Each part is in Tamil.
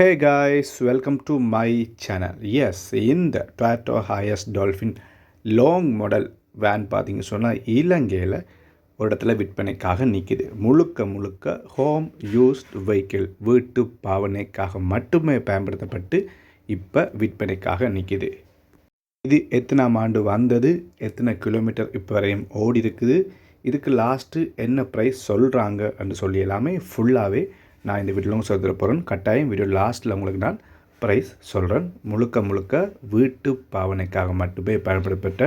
Hey guys welcome to my channel yes இந்த Toyota Hiace Dolphin long model van பார்த்திங்க சொன்னால் இலங்கையில் ஒரு இடத்துல விற்பனைக்காக நிற்கிது முழுக்க முழுக்க ஹோம் யூஸ்ட் வெஹிக்கிள் வீட்டு பாவனைக்காக மட்டுமே பயன்படுத்தப்பட்டு இப்போ விற்பனைக்காக நிற்கிது இது எத்தனாம் ஆண்டு வந்தது? எத்தனை கிலோமீட்டர் இப்போ வரையும் ஓடி இருக்குது இதுக்கு லாஸ்ட்டு என்ன ப்ரைஸ் சொல்கிறாங்க என்று சொல்லி எல்லாமே ஃபுல்லாகவே நான் இந்த வீடியோவில் சொல்லிட போகிறேன் கட்டாயம் வீடியோ லாஸ்ட்டில் உங்களுக்கு நான் ப்ரைஸ் சொல்கிறேன் முழுக்க முழுக்க வீட்டு பாவனைக்காக மட்டுமே பயன்படுத்தப்பட்ட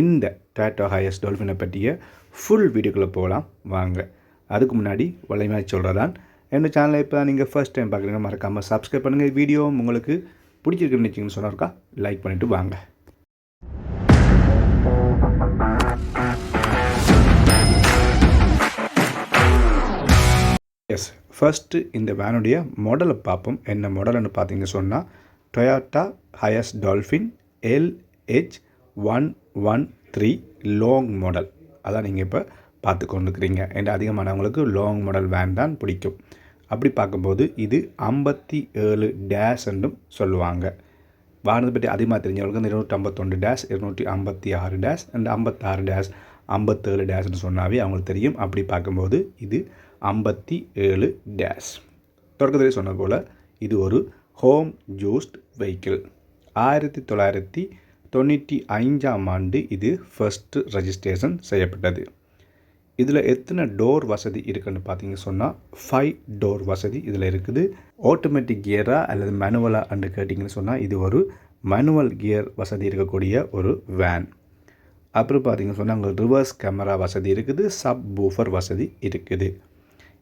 இந்த டேட்டோ ஹையஸ் டோல்ஃபினை பற்றிய ஃபுல் வீடியோக்குள்ளே போகலாம். வாங்க. அதுக்கு முன்னாடி வலைமையாக சொல்கிறதான் என்னோடய சேனலை இப்போ நீங்கள் ஃபஸ்ட் டைம் பார்க்குறீங்க மறக்காமல் சப்ஸ்கிரைப் பண்ணுங்கள் வீடியோ உங்களுக்கு பிடிச்சிருக்குன்னு நினச்சிங்கன்னு சொன்னார்க்கா லைக் பண்ணிவிட்டு வாங்க. எஸ் ஃபஸ்ட்டு இந்த வேனுடைய மாடலை பார்ப்போம். என்ன மாடல்னு பார்த்தீங்க சொன்னால் Toyota Hiace Dolphin LH one one three long model அதான் நீங்கள் இப்போ பார்த்து கொண்டுக்கிறீங்க என்ற அதிகமானவங்களுக்கு லாங் மாடல் வேன் தான் பிடிக்கும். அப்படி பார்க்கும்போது இது ஐம்பத்தி ஏழு டேஷ் என்றும் சொல்லுவாங்க. வாகனத்தை பற்றி அதிகமாக தெரிஞ்சவங்களுக்கு இந்த இருநூற்றி ஐம்பத்தொன்று டேஷ் இருநூற்றி ஐம்பத்தி ஆறு டேஷ் அண்ட் ஐம்பத்தாறு டேஷ் ஐம்பத்தேழு டேஷ்னு சொன்னாவே அவங்களுக்கு தெரியும். அப்படி பார்க்கும்போது இது ஐம்பத்தி ஏழு டேஷ் தொடக்கத்திலே சொன்ன போல் இது ஒரு ஹோம் ஜூஸ்ட் வெஹிக்கிள். ஆயிரத்தி தொள்ளாயிரத்தி தொண்ணூற்றி ஐந்தாம் ஆண்டு இது ஃபஸ்ட்டு ரெஜிஸ்ட்ரேஷன் செய்யப்பட்டது. இதில் எத்தனை டோர் வசதி இருக்குன்னு பார்த்தீங்க சொன்னால் ஃபைவ் டோர் வசதி இதில் இருக்குது. ஆட்டோமேட்டிக் கியராக அல்லது மேனுவலாக அண்டு கேட்டிங்கன்னு சொன்னால் இது ஒரு மேனுவல் கியர் வசதி இருக்கக்கூடிய ஒரு வேன் அப்புறம் பார்த்தீங்கன்னு சொன்னால் அங்கே ரிவர்ஸ் கேமரா வசதி இருக்குது சப் பூஃபர் வசதி இருக்குது.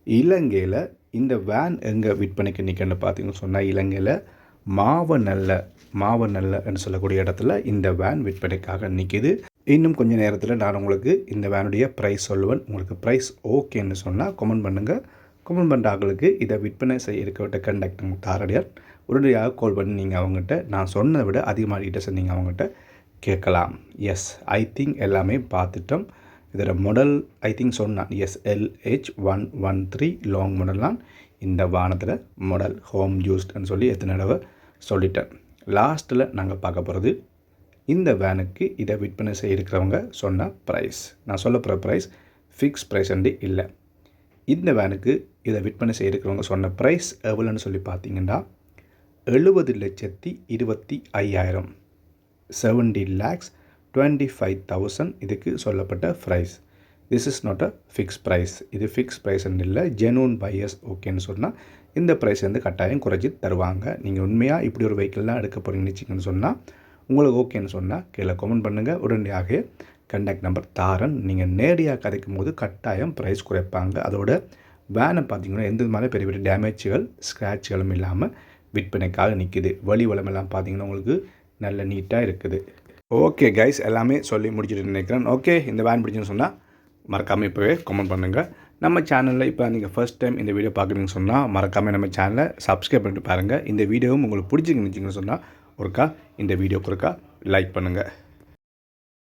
இலங்கையில் இந்த வேன் எங்கே விற்பனைக்கு நிற்கன்னு பார்த்தீங்கன்னு சொன்னால் இலங்கையில் மாவநல்ல மாவநல்லன்னு சொல்லக்கூடிய இடத்துல இந்த வேன் விற்பனைக்காக நிற்கிது இன்னும் கொஞ்சம் நேரத்தில் நான் உங்களுக்கு இந்த வேனுடைய ப்ரைஸ் சொல்லுவேன். உங்களுக்கு ப்ரைஸ் ஓகேன்னு சொன்னால் கமெண்ட் பண்ணுங்கள் கமெண்ட் பண்ணுறாங்களுக்கு இதை விற்பனை செய்ய இருக்கவிட்ட கண்டக்டர் தாரடியார் உடனடியாக கால் பண்ணி நீங்கள் அவங்ககிட்ட நான் சொன்னதை விட அதிகமாக டீட்டெயில்ஸ் நீங்கள் அவங்ககிட்ட கேட்கலாம். எஸ் ஐ திங்க் எல்லாமே பார்த்துட்டோம். இதோட மாடல் ஐ திங்க் சொன்னான். Yes LH one one three long மாடல்லாம் இந்த வானத்தில் மாடல் ஹோம் யூஸ்ட்னு சொல்லி எத்தனை தடவை சொல்லிட்டேன். லாஸ்ட்டில் நாங்கள் பார்க்க போகிறது இந்த வேனுக்கு இதை விற்பனை செய்யிருக்கிறவங்க சொன்ன ப்ரைஸ் நான் சொல்ல போகிற ப்ரைஸ் ஃபிக்ஸ் ப்ரைஸ் அண்டு இல்லை. இந்த வேனுக்கு இதை விற்பனை செய்யிருக்கிறவங்க சொன்ன ப்ரைஸ் எவ்வளோன்னு சொல்லி பார்த்தீங்கன்னா எழுபது லட்சத்தி இருபத்தி ஐயாயிரம். Seventy lakhs twenty five thousand இதுக்கு சொல்லப்பட்ட price this is not a fix price இது ஃபிக்ஸ் ப்ரைஸ்ன்னு இல்லை ஜெனூன் பையஸ் ஓகேன்னு சொன்னால் இந்த ப்ரைஸ் வந்து கட்டாயம் குறைச்சி தருவாங்க. நீங்கள் உண்மையாக இப்படி ஒரு வெஹிக்கிள்லாம் எடுக்க போகிறீங்கன்னு வச்சிங்கன்னு சொன்னால் உங்களுக்கு ஓகேன்னு சொன்னால் கீழே கமெண்ட் பண்ணுங்கள் உடனடியாக கண்டக்ட் நம்பர் தாரன். நீங்கள் நேரடியாக கதைக்கும் போது கட்டாயம் ப்ரைஸ் குறைப்பாங்க. அதோட வேனை பார்த்தீங்கன்னா எந்த மாதிரி பெரிய பெரிய டேமேஜ்கள் ஸ்க்ராட்ச்களும் இல்லாமல் விற்பனைக்காக நிற்கிது வழி வளமெல்லாம் பார்த்தீங்கன்னா உங்களுக்கு நல்ல நீட்டாக இருக்குது. ஓகே கைஸ் எல்லாமே சொல்லி முடிச்சுட்டு நினைக்கிறேன். ஓகே இந்த வேன் பிடிச்சுன்னு சொன்னால் மறக்காமல் இப்போவே கமெண்ட் பண்ணுங்கள் நம்ம சேனலில் இப்போ நீங்கள் ஃபஸ்ட் டைம் இந்த வீடியோ பார்க்குறீங்கன்னு சொன்னால் மறக்காமல் நம்ம சேனலை சப்ஸ்கிரைப் பண்ணிட்டு பாருங்கள் இந்த வீடியோவும் உங்களுக்கு பிடிச்சிங்கன்னு சொன்னால் ஒருக்கா இந்த வீடியோக்கு ஒருக்கா லைக் பண்ணுங்கள்